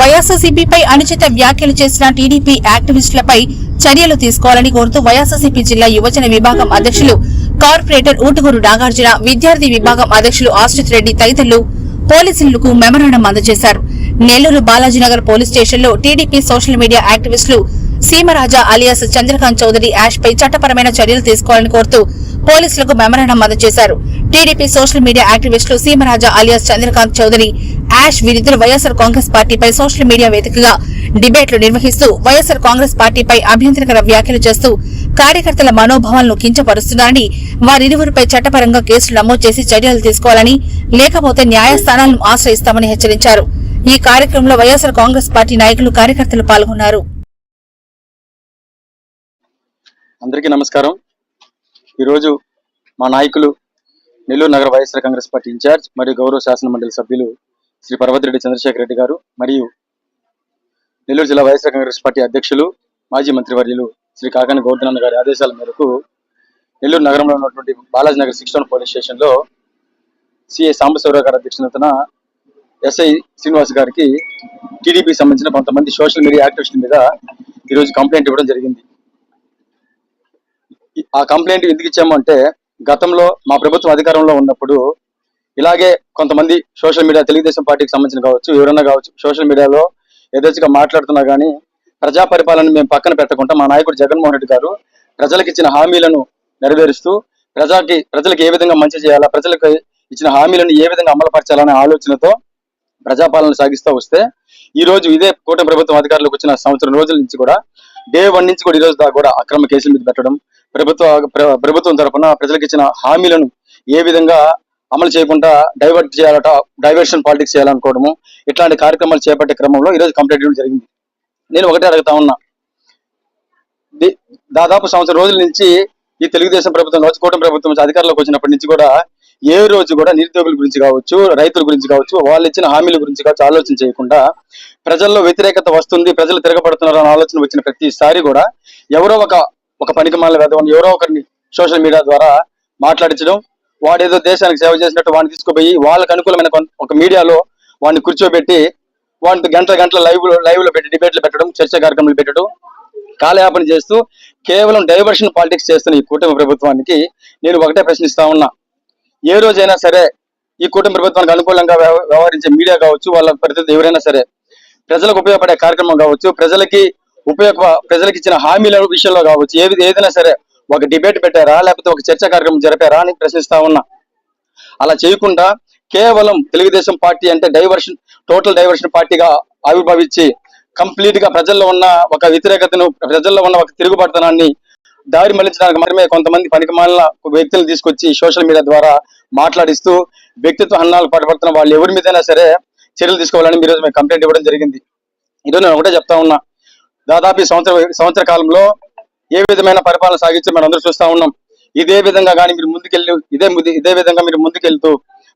వైఎస్ఆర్సీపీపై అనుచిత వ్యాఖ్యలు చేసిన టీడీపీ యాక్టివిస్టులపై చర్యలు తీసుకోవాలని కోరుతూ వైఎస్ఆర్సీపీ జిల్లా యువజన విభాగం అధ్యక్షులు కార్పొరేటర్ ఊటుగూరు నాగార్జున విద్యార్థి విభాగం అధ్యక్షులు ఆశ్రిత్ రెడ్డి తదితరులు పోలీసులకు మెమరాండం అందజేశారు. నెల్లూరు బాలాజీనగర్ పోలీస్ స్టేషన్లో టీడీపీ సోషల్ మీడియా యాక్టివిస్టులు సీమరాజా అలియాస్ చంద్రకాంత్ చౌదరి యాష్ పై చట్టపరమైన చర్యలు తీసుకోవాలని కోరుతూ పోలీసులకు మెమరాండం చేశారు టీడీపీ సోషల్ మీడియా యాక్టివిస్టులు సీమరాజా అలియాస్ చంద్రకాంత్ చౌదరి యాష్ వీరిద్దరు వైఎస్సార్ కాంగ్రెస్ పార్టీపై సోషల్ మీడియా వేదికగా డిబేట్లు నిర్వహిస్తూ వైఎస్సార్ కాంగ్రెస్ పార్టీపై అభ్యంతరకర వ్యాఖ్యలు చేస్తూ కార్యకర్తల మనోభావాలను కించపరుస్తున్నారని వారిరువురిపై చట్టపరంగా కేసులు నమోదు చేసి చర్యలు తీసుకోవాలని లేకపోతే న్యాయస్థానాలను ఆశ్రయిస్తామని హెచ్చరించారు. ఈ కార్యక్రమంలో వైఎస్సార్ కాంగ్రెస్ పార్టీ నాయకులు కార్యకర్తలు పాల్గొన్నారు. అందరికీ నమస్కారం. ఈరోజు మా నాయకులు నెల్లూరు నగర వైఎస్ఆర్ కాంగ్రెస్ పార్టీ ఇన్ఛార్జ్ మరియు గౌరవ శాసన మండలి సభ్యులు శ్రీ పర్వతిరెడ్డి చంద్రశేఖర్ రెడ్డి గారు మరియు నెల్లూరు జిల్లా వైఎస్ఆర్ కాంగ్రెస్ పార్టీ అధ్యక్షులు మాజీ మంత్రివర్యులు శ్రీ కాకాని గౌర్ధనన్న గారి ఆదేశాల మేరకు నెల్లూరు నగరంలో ఉన్నటువంటి Balaji Nagar six town police స్టేషన్లో సిఐ సాంబశివరావు గారి అధ్యక్షతన ఎస్ఐ శ్రీనివాస్ గారికి టీడీపీ సంబంధించిన కొంతమంది సోషల్ మీడియా యాక్టివిస్టుల మీద ఈరోజు కంప్లైంట్ ఇవ్వడం జరిగింది. ఆ కంప్లైంట్ ఎందుకు ఇచ్చామంటే గతంలో మా ప్రభుత్వం అధికారంలో ఉన్నప్పుడు ఇలాగే కొంతమంది సోషల్ మీడియా తెలుగుదేశం పార్టీకి సంబంధించిన కావచ్చు ఎవరైనా కావచ్చు సోషల్ మీడియాలో యథేచ్ఛగా మాట్లాడుతున్నా కానీ ప్రజా పరిపాలన మేము పక్కన పెట్టకుండా మా నాయకుడు జగన్మోహన్ రెడ్డి గారు ప్రజలకు ఇచ్చిన హామీలను నెరవేరుస్తూ ప్రజాకి ప్రజలకు ఏ విధంగా మంచి చేయాలా ప్రజలకు ఇచ్చిన హామీలను ఏ విధంగా అమలుపరచాలనే ఆలోచనతో ప్రజాపాలన సాగిస్తూ వస్తే ఈ రోజు ఇదే కూటమి ప్రభుత్వం అధికారులకు వచ్చిన సంవత్సరం రోజుల నుంచి కూడా డే వన్ నుంచి కూడా ఈ రోజు దాకా కూడా అక్రమ కేసుల మీద పెట్టడం ప్రభుత్వ ప్రభుత్వం తరఫున ప్రజలకు ఇచ్చిన హామీలను ఏ విధంగా అమలు చేయకుండా డైవర్ట్ చేయాలట డైవర్షన్ పాలిటిక్స్ చేయాలనుకోవడము ఇట్లాంటి కార్యక్రమాలు చేపట్టే క్రమంలో ఈ రోజు కంప్లైంట్ ఇవ్వడం జరిగింది. నేను ఒకటే అడుగుతా ఉన్నా. దాదాపు సంవత్సరం రోజుల నుంచి ఈ తెలుగుదేశం ప్రభుత్వం కావచ్చు కూటమి ప్రభుత్వం నుంచి అధికారంలోకి వచ్చినప్పటి నుంచి కూడా ఏ రోజు కూడా నిరుద్యోగుల గురించి కావచ్చు రైతుల గురించి కావచ్చు వాళ్ళు ఇచ్చిన హామీల గురించి కావచ్చు ఆలోచన చేయకుండా ప్రజల్లో వ్యతిరేకత వస్తుంది ప్రజలు తిరగబడుతున్నారు అనే ఆలోచన వచ్చిన ప్రతిసారి కూడా ఎవరో ఒక ఒక పనికి మాల వేదవని ఎవరో ఒకరిని సోషల్ మీడియా ద్వారా మాట్లాడించడం వాడేదో దేశానికి సేవ చేసినట్టు వాడిని తీసుకుపోయి వాళ్ళకి అనుకూలమైన ఒక మీడియాలో వాడిని కూర్చోబెట్టి వాడిని గంటల గంటల లైవ్ లైవ్లో పెట్టి డిబేట్లు పెట్టడం చర్చ కార్యక్రమాలు పెట్టడం కాలయాపన చేస్తూ కేవలం డైవర్షన్ పాలిటిక్స్ చేస్తున్న ఈ కూటమి ప్రభుత్వానికి నేను ఒకటే ప్రశ్నిస్తా ఉన్నా. ఏ రోజైనా సరే ఈ కూటమి ప్రభుత్వానికి అనుకూలంగా వ్యవ- వ్యవహరించే మీడియా కావచ్చు వాళ్ళ ప్రతినిధి ఎవరైనా సరే ప్రజలకు ఉపయోగపడే కార్యక్రమం కావచ్చు ప్రజలకి ఉపయోగ ప్రజలకు ఇచ్చిన హామీల విషయంలో కావచ్చు ఏ ఏదైనా సరే ఒక డిబేట్ పెట్టారా లేకపోతే ఒక చర్చా కార్యక్రమం జరిపారా అని ప్రశ్నిస్తా ఉన్నా. అలా చేయకుండా కేవలం తెలుగుదేశం పార్టీ అంటే డైవర్షన్ టోటల్ డైవర్షన్ పార్టీగా ఆవిర్భవించి కంప్లీట్గా ప్రజల్లో ఉన్న ఒక వ్యతిరేకతను ప్రజల్లో ఉన్న ఒక తిరుగుబడతనాన్ని దారి మళ్ళించడానికి మాత్రమే కొంతమంది పనికిమాలిన వ్యక్తులను తీసుకొచ్చి సోషల్ మీడియా ద్వారా మాట్లాడిస్తూ వ్యక్తిత్వ హన్నాలు పాటుపడుతున్న వాళ్ళు ఎవరి మీదైనా సరే చర్యలు తీసుకోవాలని ఈరోజు మేము కంప్లైంట్ ఇవ్వడం జరిగింది. ఈరోజు నేను ఒకటే చెప్తా ఉన్నా. దాదాపు ఈ సంవత్సర సంవత్సర కాలంలో ఏ విధమైన పరిపాలన సాగించి మనం అందరూ చూస్తా ఉన్నాం. ఇదే విధంగా కానీ మీరు ముందుకెళ్ళి ఇదే ముది- ఇదే విధంగా మీరు ముందుకెళ్తూ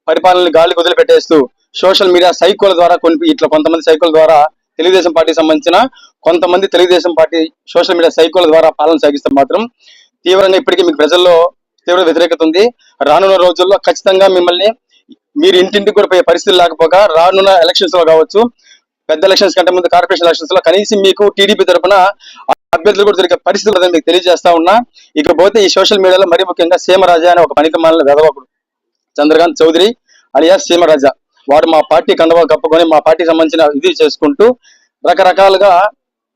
పరిపాలనని గాలి వదిలిపెట్టేస్తూ సోషల్ మీడియా సైకోల ద్వారా కొన్ని ఇట్లా కొంతమంది సైకోల ద్వారా తెలుగుదేశం పార్టీకి సంబంధించిన కొంతమంది తెలుగుదేశం పార్టీ సోషల్ మీడియా సైకోల ద్వారా పాలన సాగిస్తే మాత్రం తీవ్రంగా ఇప్పటికీ మీకు ప్రజల్లో తీవ్ర వ్యతిరేకత ఉంది. రానున్న రోజుల్లో ఖచ్చితంగా మిమ్మల్ని మీరు ఇంటింటికి కూడా పోయే పరిస్థితులు లేకపోగా రానున్న ఎలక్షన్స్లో కావచ్చు పెద్ద ఎలక్షన్స్ కంటే ముందు కార్పొరేషన్ ఎలక్షన్స్లో కనీసం మీకు టీడీపీ తరఫున అభ్యర్థులు కూడా దొరికే పరిస్థితులు లేదని మీకు తెలియజేస్తా ఉన్నా. ఇకపోతే ఈ సోషల్ మీడియాలో మరీ ముఖ్యంగా సీమరాజా అనే ఒక పనికి మాలిన చంద్రకాంత్ చౌదరి అలియా సీమరాజా. వాడు మా పార్టీ కండవా కప్పుకొని మా పార్టీకి సంబంధించిన ఇది చేసుకుంటూ రకరకాలుగా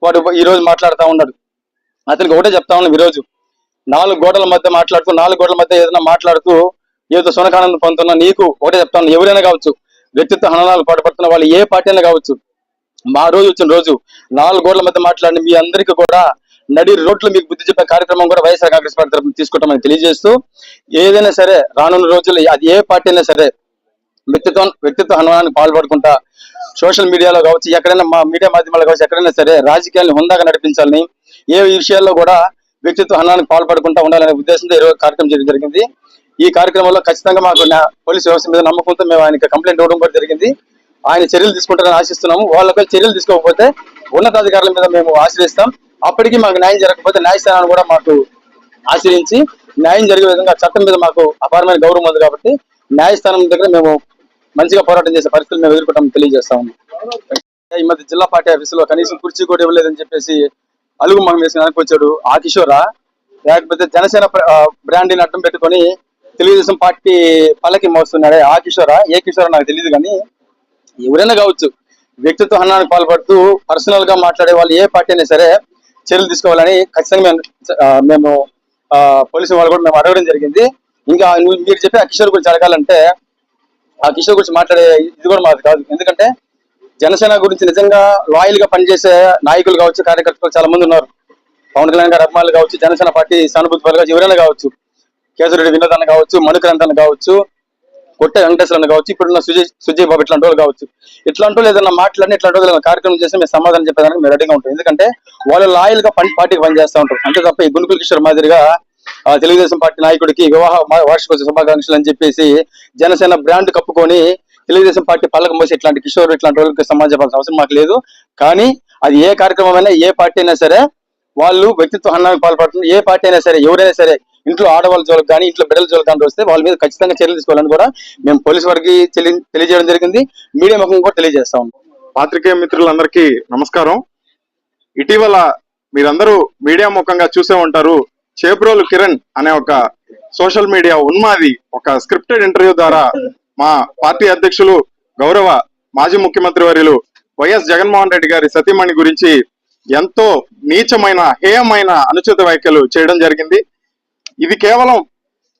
వాడు ఈరోజు మాట్లాడుతూ ఉన్నాడు. అతనికి ఒకటే చెప్తా ఉన్నాం ఈ రోజు. నాలుగు గోడల మధ్య మాట్లాడుతూ నాలుగు గోడల మధ్య ఏదైనా మాట్లాడుతూ ఏదో సునకానందం పొందుతున్న నీకు ఒకటే చెప్తా ఉన్నా. ఎవరైనా కావచ్చు వ్యక్తిత్వ హననాలు పాటుపడుతున్న వాళ్ళు ఏ పార్టీ అయినా కావచ్చు మా రోజు వచ్చిన రోజు నాలుగు గోడల మధ్య మాట్లాడిన మీ అందరికీ కూడా నడి రోడ్లు మీకు బుద్ధి చెప్పే కార్యక్రమం కూడా వైఎస్ఆర్ కాంగ్రెస్ పార్టీ తరఫున తీసుకుంటామని తెలియజేస్తూ ఏదైనా సరే రానున్న రోజుల్లో అది ఏ పార్టీ అయినా సరే వ్యక్తిత్వం వ్యక్తిత్వ హననానికి పాల్పడుకుంటా సోషల్ మీడియాలో కావచ్చు ఎక్కడైనా మా మీడియా మాధ్యమాల్లో కావచ్చు ఎక్కడైనా సరే రాజకీయాలను హుందాగా నడిపించాలని ఏ విషయాల్లో కూడా వ్యక్తిత్వ హనానికి పాల్పడకుండా ఉండాలనే ఉద్దేశంతో ఈరోజు కార్యక్రమం చేయడం జరిగింది. ఈ కార్యక్రమంలో ఖచ్చితంగా మాకు పోలీస్ పోలీసు వ్యవస్థ మీద నమ్మకంతో మేము ఆయనకి కంప్లైంట్ ఇవ్వడం కూడా జరిగింది. ఆయన చర్యలు తీసుకుంటారని ఆశిస్తున్నాము. వాళ్ళపై చర్యలు తీసుకోకపోతే ఉన్నతాధికారుల మీద మేము ఆశ్రయిస్తాం. అప్పటికి మాకు న్యాయం జరగకపోతే న్యాయస్థానాన్ని కూడా మాకు ఆశ్రయించి న్యాయం జరిగే విధంగా చట్టం మీద మాకు అపారమైన గౌరవం ఉంది కాబట్టి న్యాయస్థానం దగ్గర మేము మంచిగా పోరాటం చేసే పరిస్థితులు మేము ఎదుర్కోవడం తెలియజేస్తా ఉన్నాం. ఈ మధ్య జిల్లా పార్టీ ఆఫీసులో కనీసం కుర్చీ కూడా ఇవ్వలేదని చెప్పేసి అలుగు మొహం వేసుకుని అనుకొచ్చాడు వచ్చాడు ఆ కిషోరా. లేకపోతే జనసేన బ్రాండ్ని అడ్డం పెట్టుకొని తెలుగుదేశం పార్టీ పల్లకి మోస్తున్నాడే ఆ కిషోరా. ఏ కిషోరా నాకు తెలియదు కానీ ఎవరైనా కావచ్చు వ్యక్తిత్వ హన్నానికి పాల్పడుతూ పర్సనల్గా మాట్లాడే వాళ్ళు ఏ పార్టీ అయినా సరే చర్యలు తీసుకోవాలని ఖచ్చితంగా మేము మేము పోలీసు వాళ్ళు కూడా మేము అడగడం జరిగింది. ఇంకా నువ్వు- మీరు చెప్పి ఆ కిషోర్ గురించి అడగాలంటే ఆ కిషోర్ గురించి మాట్లాడే ఇది కూడా మాది కాదు. ఎందుకంటే జనసేన గురించి నిజంగా లాయల్గా పనిచేసే నాయకులు కావచ్చు కార్యకర్తలు చాలా మంది ఉన్నారు. పవన్ కళ్యాణ్ గారు అభిమానులు కావచ్చు జనసేన పార్టీ సానుభూతి పరులుగా ఎవరైనా కావచ్చు కేసరెడ్డి వినోద్ అన్న కావచ్చు మణిక్రాంత్ అన్న కావచ్చు కొట్టే వెంకటేశ్వరన్న కావచ్చు ఇప్పుడున్న సుజయ్ సుజయ్ బాబు ఇట్లాంటి వాళ్ళు కావచ్చు. ఇట్లాంటి వాళ్ళు ఏదైనా మాట్లాడి ఇట్లాంటి వాళ్ళు కార్యక్రమం చేసి మేము సమాధానం చెప్పేదానికి మేము రెడీగా ఉంటాం. ఎందుకంటే వాళ్ళు లాయల్గా పని పార్టీకి పనిచేస్తూ ఉంటారు. అంతే తప్ప ఈ గుణుకుల కిషోర్ మాదిరిగా తెలుగుదేశం పార్టీ నాయకుడికి వివాహ వార్షికోత్సవ శుభాకాంక్షలు అని చెప్పేసి జనసేన బ్రాండ్ కప్పుకొని తెలుగుదేశం పార్టీ పల్లక మోసి ఇట్లాంటి కిషోర్ ఇట్లాంటి వాళ్ళకి సమాజం చెప్పాల్సిన అవసరం మాకు లేదు. కానీ అది ఏ కార్యక్రమం అయినా ఏ పార్టీ అయినా సరే వాళ్ళు వ్యక్తిత్వ హన్నానికి పాల్పడుతున్నారు ఏ పార్టీ అయినా సరే ఎవరైనా సరే ఇంట్లో ఆడవాళ్ళ జోలకు కానీ ఇంట్లో బిడ్డల జోలు కానీ వస్తే వాళ్ళ మీద ఖచ్చితంగా చర్యలు తీసుకోవాలని కూడా మేము పోలీస్ వారికి తెలి- తెలియజేయడం జరిగింది. మీడియా ముఖం కూడా తెలియజేస్తా ఉన్నాం. పాత్రికేయ మిత్రులందరికీ నమస్కారం. ఇటీవల మీరందరూ మీడియా ముఖంగా చూసే ఉంటారు. చేప్రోలు కిరణ్ అనే ఒక సోషల్ మీడియా ఉన్మాది ఒక స్క్రిప్టెడ్ ఇంటర్వ్యూ ద్వారా మా పార్టీ అధ్యక్షులు గౌరవ మాజీ ముఖ్యమంత్రి వర్యులు వైఎస్ జగన్మోహన్ రెడ్డి గారి సతీమణి గురించి ఎంతో నీచమైన హేయమైన అనుచిత వ్యాఖ్యలు చేయడం జరిగింది. ఇది కేవలం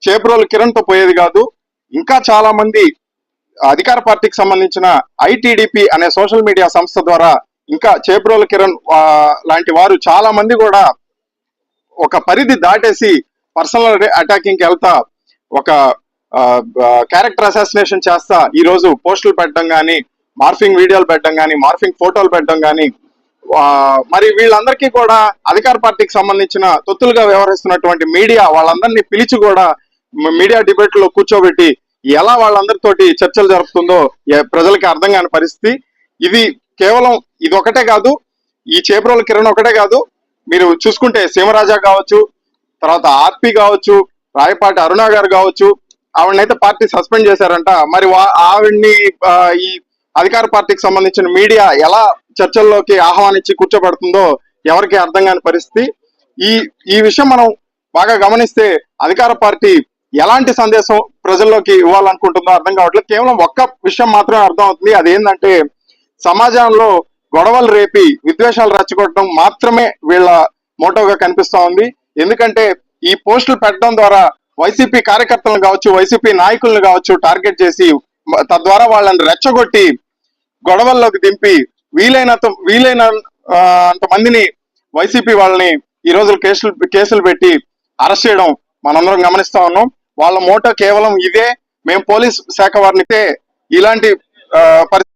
చేప్రోలు కిరణ్తో పోయేది కాదు ఇంకా చాలా మంది అధికార పార్టీకి సంబంధించిన ఐటీడీపీ అనే సోషల్ మీడియా సంస్థ ద్వారా ఇంకా చేప్రోలు కిరణ్ లాంటి వారు చాలా మంది కూడా ఒక పరిధి దాటేసి పర్సనల్ అటాకింగ్కి వెళ్తా ఒక క్యారెక్టర్ అసాసినేషన్ చేస్తా ఈ రోజు పోస్టులు పెట్టడం కానీ మార్ఫింగ్ వీడియోలు పెట్టడం కానీ మార్ఫింగ్ ఫోటోలు పెట్టడం కానీ మరి వీళ్ళందరికీ కూడా అధికార పార్టీకి సంబంధించిన తొత్తులుగా వ్యవహరిస్తున్నటువంటి మీడియా వాళ్ళందరినీ పిలిచి కూడా మీడియా డిబేట్లో కూర్చోబెట్టి ఎలా వాళ్ళందరితోటి చర్చలు జరుపుతుందో ప్రజలకి అర్థం కాని పరిస్థితి. ఇది కేవలం ఇది ఒకటే కాదు ఈ చేబ్రోల కిరణ్ ఒకటే కాదు మీరు చూసుకుంటే సీమరాజా కావచ్చు తర్వాత ఆర్పి కావచ్చు రాయపాటి అరుణ గారు కావచ్చు ఆవిడనైతే పార్టీ సస్పెండ్ చేశారంట. మరి వా- ఆవిడ్ని ఈ అధికార పార్టీకి సంబంధించిన మీడియా ఎలా చర్చల్లోకి ఆహ్వానించి కూర్చోబెడుతుందో ఎవరికి అర్థం కాని పరిస్థితి. ఈ ఈ విషయం మనం బాగా గమనిస్తే అధికార పార్టీ ఎలాంటి సందేశం ప్రజల్లోకి ఇవ్వాలనుకుంటుందో అర్థం కావట్లేదు. కేవలం ఒక్క విషయం మాత్రమే అర్థం అవుతుంది అదేంటంటే సమాజంలో గొడవలు రేపి విద్వేషాలు రచ్చగొట్టడం మాత్రమే వీళ్ళ మోటోగా కనిపిస్తా ఉంది. ఎందుకంటే ఈ పోస్టులు పెట్టడం ద్వారా వైసీపీ కార్యకర్తలను కావచ్చు వైసీపీ నాయకులను కావచ్చు టార్గెట్ చేసి తద్వారా వాళ్ళని రెచ్చగొట్టి గొడవల్లోకి దింపి వీలైనంత వీలైన అంత మందిని వైసీపీ వాళ్ళని ఈ రోజు కేసులు కేసులు పెట్టి అరెస్ట్ చేయడం మనందరం గమనిస్తా ఉన్నాం. వాళ్ళ మోటో కేవలం ఇదే. మేము పోలీస్ శాఖ వారిని ఇలాంటి పరిస్థితి